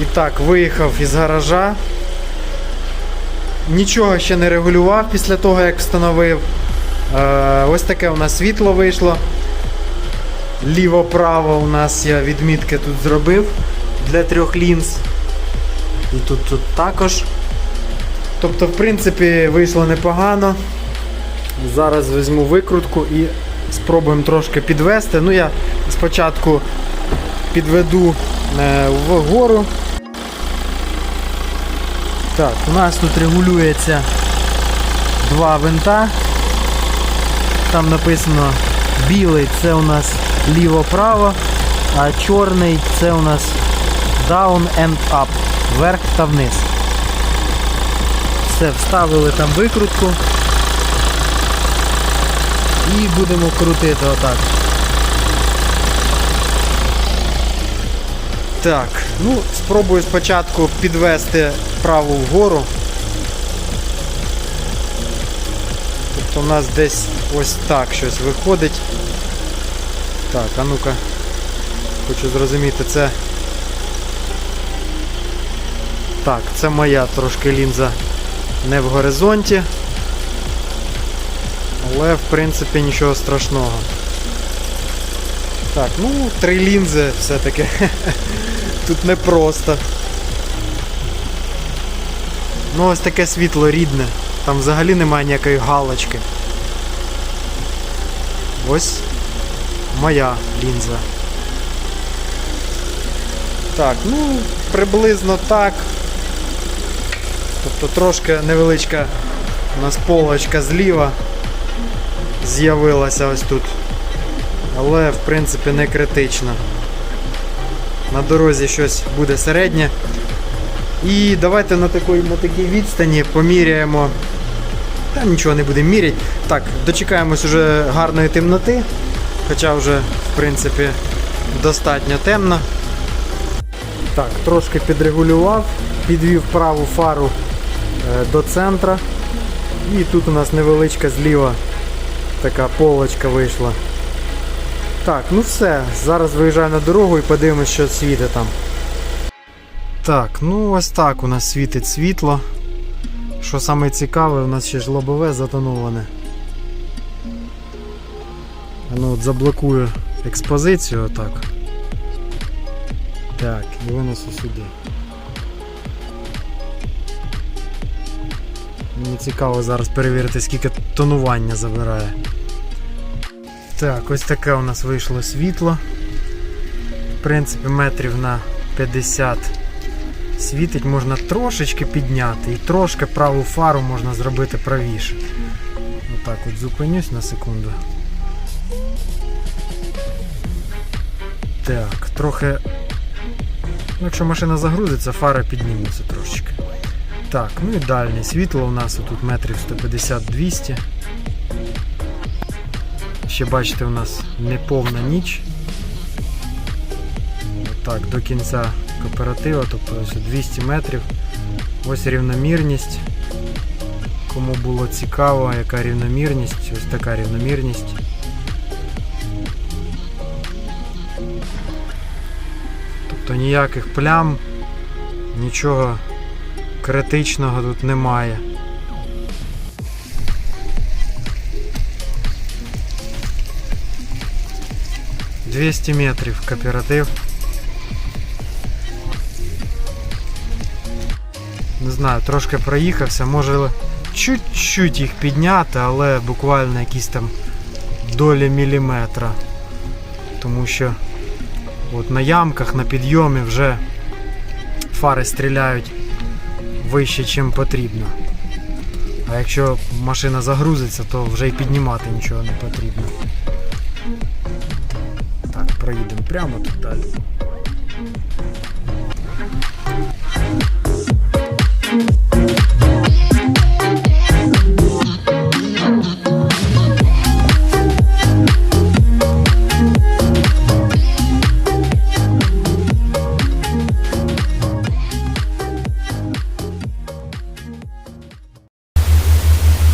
І так, виїхав із гаража. Нічого ще не регулював після того, як встановив. Е, ось таке у нас світло вийшло. Ліво-право у нас я відмітки тут зробив для трьох лінз. І тут, тут також. Тобто, в принципі, вийшло непогано. Зараз візьму викрутку і спробуємо трошки підвести. Ну, я спочатку підведу е, вгору. Так, у нас тут регулюється два винта. Там написано білий це у нас ліво-право, а чорний це у нас down and up, вверх та вниз. Все, вставили там викрутку. І будемо крутити отак. Так, ну спробую спочатку підвести праву вгору. Тобто у нас десь ось так щось виходить. Так, а ну-ка, хочу зрозуміти, це. Так, це моя трошки лінза не в горизонті. Але в принципі нічого страшного. Так, ну, три лінзи все-таки. Тут непросто. Ну ось таке світло рідне. Там взагалі немає ніякої галочки. Ось моя лінза. Так, ну, приблизно так. Тобто трошки невеличка у нас полочка зліва з'явилася ось тут. Але в принципі не критично. На дорозі щось буде середнє. І давайте на такій, на такій відстані поміряємо. Та нічого не будемо міряти. Так, дочекаємось уже гарної темноти. Хоча вже, в принципі, достатньо темно. Так, трошки підрегулював, підвів праву фару е, до центра. І тут у нас невеличка зліва така полочка вийшла. Так, ну все, зараз виїжджаю на дорогу і подивимось, що світить там. Так, ну ось так у нас світить світло. Що саме цікаве, у нас ще ж лобове затоноване. Ну от заблокую експозицію отак. Так, і винесу сюди. Мені цікаво зараз перевірити, скільки тонування забирає. Так, ось таке у нас вийшло світло. В принципі, метрів на 50 світить, можна трошечки підняти і трошки праву фару можна зробити правіше. Отак от зупинюсь на секунду. Так, трохи. Ну, якщо машина загрузиться, фара підніметься трошечки. Так, ну і дальнє світло у нас тут метрів 150-200. Ще бачите, у нас неповна ніч. Так, до кінця кооператива, тобто ось 200 метрів. Ось рівномірність. Кому було цікаво, яка рівномірність, ось така рівномірність. Тобто ніяких плям, нічого критичного тут немає. Двісті метрів кооператив. Не знаю, трошки проїхався, може чуть-чуть їх підняти, але буквально якісь там долі міліметра. Тому що от на ямках, на підйомі вже фари стріляють вище, чим потрібно. А якщо машина загрузиться, то вже й піднімати нічого не потрібно. Так, проїдемо прямо тут далі.